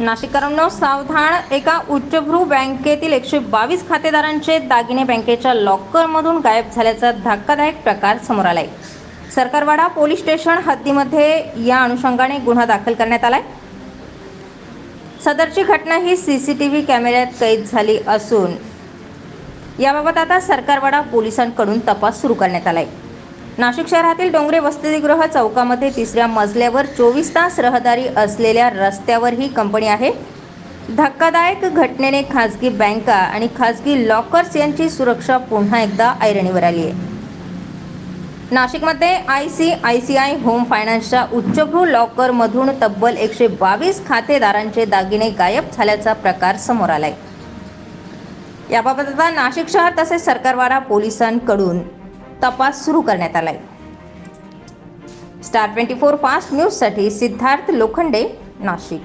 नाशिककरांनो सावधान एका उच्चभ्रू बँकेतील एकशे बावीस खातेदारांचे दागिने बँकेच्या लॉकरमधून गायब झाल्याचा धक्कादायक प्रकार समोर आलाय. सरकारवाडा पोलीस स्टेशन हद्दीमध्ये या अनुषंगाने गुन्हा दाखल करण्यात आलाय. सदरची घटना ही सी सी टी व्ही कॅमेऱ्यात कैद झाली असून याबाबत आता सरकारवाडा पोलिसांकडून तपास सुरू करण्यात आलाय. नाशिक शहरातील डोंगरे वसतिगृह चौकामध्ये तिसऱ्या मजल्यावर चोवीस तास रहदारी असलेल्या रस्त्यावर ही कंपनी आहे. धक्कादायक घटनेने खाजगी बँका आणि खाजगी लॉकर्स यांची सुरक्षा पुन्हा एकदा ऐरणीवर आली आहे. नाशिकमध्ये I C I C I home फायनान्सच्या उच्चभ्रू लॉकरमधून तब्बल एकशे बावीस खातेदारांचे दागिने गायब झाल्याचा प्रकार समोर आलाय. याबाबत आता नाशिक शहर तसेच सरकारवाडा पोलिसांकडून तपास सुरू करण्यात आलाय. स्टार ट्वेंटी फोर फास्ट न्यूजसाठी सिद्धार्थ लोखंडे नाशिक.